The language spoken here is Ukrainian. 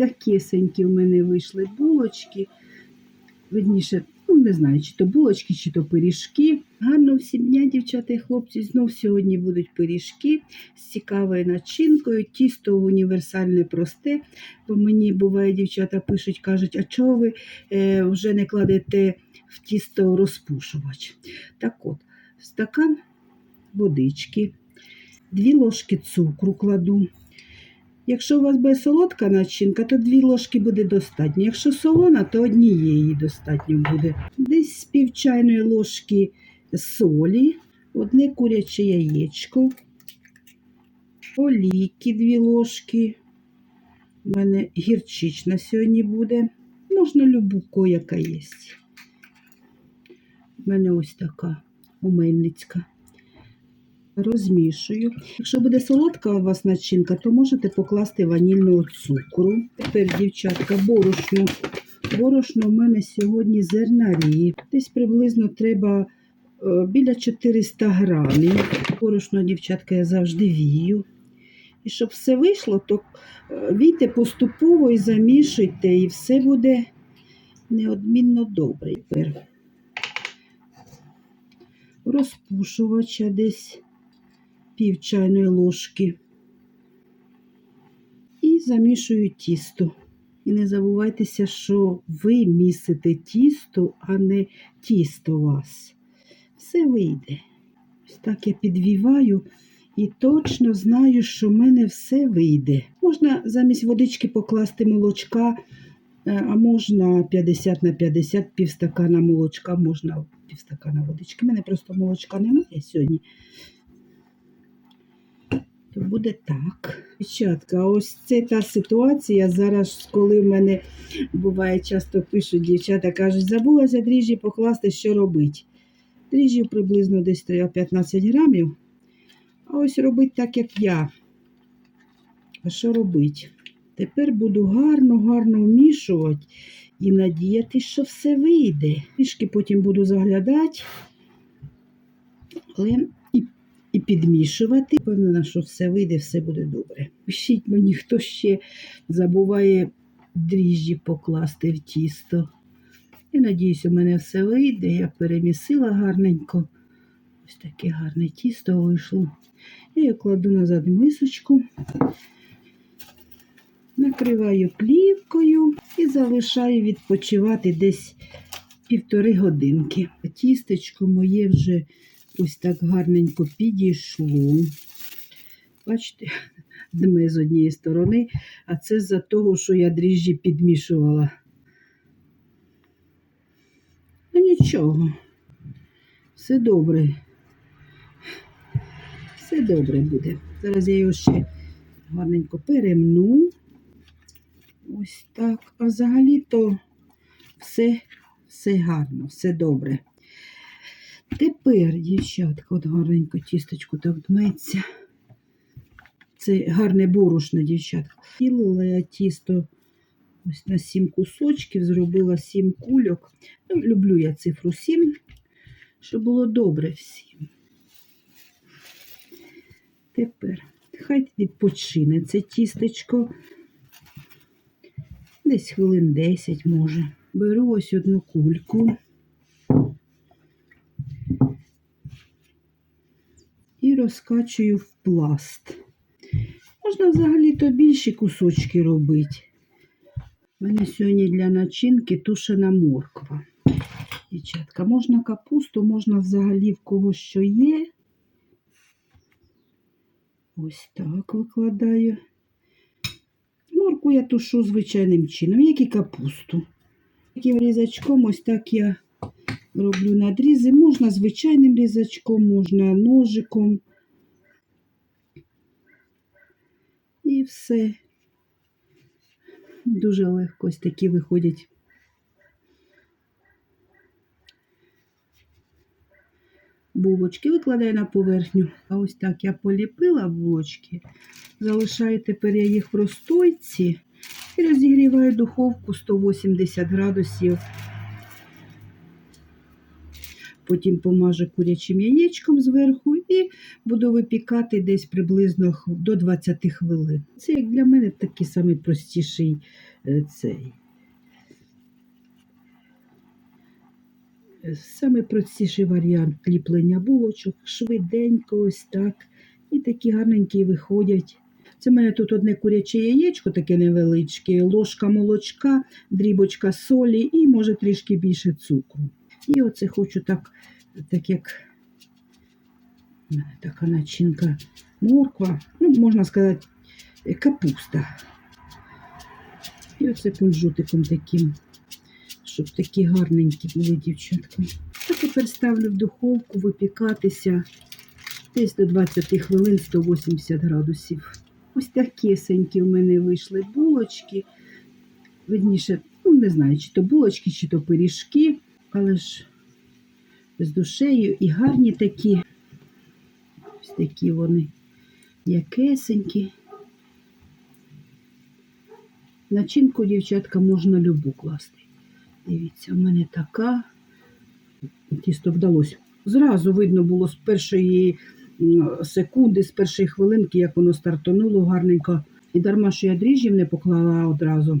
такесенькі в мене вийшли булочки. Видніше, ну не знаю, чи то булочки, чи то пиріжки. Гарно всім дня, дівчата і хлопці. Знов сьогодні будуть пиріжки з цікавою начинкою. Тісто універсальне просте. Бо мені буває, дівчата пишуть, кажуть, а чого ви е, вже не кладете в тісто розпушувач? Так от, стакан водички, дві ложки цукру кладу. Якщо у вас буде солодка начинка, то дві ложки буде достатньо. Якщо солона, то однієї достатньо буде. Десь пів чайної ложки солі, одне куряче яєчко, олійки дві ложки. У мене гірчична сьогодні буде. Можна любу, ко, яка є. У мене ось така умельницька. Розмішую. Якщо буде солодка у вас начинка, то можете покласти ванільного цукру. Тепер, дівчатка, борошно. Борошно у мене сьогодні зернарі. Десь приблизно треба е, біля 400 грамів. Борошно, дівчатка, я завжди вію. І щоб все вийшло, то е, війте поступово і замішуйте, і все буде неодмінно добре. Тепер розпушувача десь пів чайної ложки. І замішую тісто. І не забувайтеся, що ви місите тісто, а не тісто у вас. Все вийде. Ось так я підвіваю і точно знаю, що в мене все вийде. Можна замість водички покласти молочка, е, а можна 50 на 50, півстакана молочка, можна півстакана водички. У мене просто молочка немає сьогодні. То буде так. Дівчатка, ось це та ситуація зараз, коли в мене буває, часто пишуть дівчата, кажуть, забулася дріжджі покласти, що робить. Дріжджів приблизно десь треба 15 грамів. А ось робить так, як я. А що робить? Тепер буду гарно-гарно вмішувати і надіятися, що все вийде. Трішки потім буду заглядати, але і, і підмішувати. Впевнена, що все вийде, все буде добре. Пишіть мені, хто ще забуває дріжджі покласти в тісто. І надіюсь, у мене все вийде. Я перемісила гарненько. Ось таке гарне тісто вийшло. Я його кладу назад мисочку, накриваю плівкою і залишаю відпочивати десь півтори годинки. Тістечко моє вже ось так гарненько підійшло. Бачите, дме з однієї сторони, а це з-за того, що я дріжджі підмішувала. Ну нічого, все добре. Все добре буде. Зараз я його ще гарненько перемну. Ось так. А взагалі-то все, все гарно, все добре. Тепер, дівчатка, от гарненько тісточку так дметься. Це гарне борошно, дівчатка. Ділила я тісто ось на 7 кусочків, зробила 7 кульок. Ну, люблю я цифру 7, щоб було добре всім. Тепер хай відпочине це тістечко. Десь хвилин 10 може. Беру ось одну кульку і розкачую в пласт. Можна взагалі-то більші кусочки робити. У мене сьогодні для начинки тушена морква. Дівчатка, можна капусту, можна взагалі в кого що є. Ось так викладаю. Морку я тушу звичайним чином, як і капусту. Таким різачком, ось так я роблю надрізи. Можна звичайним різачком, можна ножиком. І все. Дуже легко ось такі виходять. Булочки викладаю на поверхню. А ось так я поліпила булочки. Залишаю тепер я їх в розстойці і розігріваю духовку 180 градусів. Потім помажу курячим яєчком зверху і буду випікати десь приблизно до 20 хвилин. Це як для мене такий самий простіший е, цей. Е, Самий простіший варіант ліплення булочок, швиденько, ось так. І такі гарненькі виходять. Це в мене тут одне куряче яєчко, таке невеличке, ложка молочка, дрібочка солі і, може, трішки більше цукру. І оце хочу так, так як така начинка морква, ну, можна сказати, е, капуста. І оце кунжутиком таким, щоб такі гарненькі були дівчатка. А тепер ставлю в духовку випікатися десь до 20 хвилин 180 градусів. Ось такесенькі в мене вийшли булочки. Видніше, ну не знаю, чи то булочки, чи то пиріжки, але ж з душею і гарні такі. Ось такі вони якесенькі. Начинку, дівчатка, можна любу класти. Дивіться, в мене така. Тісто вдалося. Зразу видно було з першої секунди, з першої хвилинки, як воно стартануло гарненько. І дарма, що я дріжджів не поклала одразу.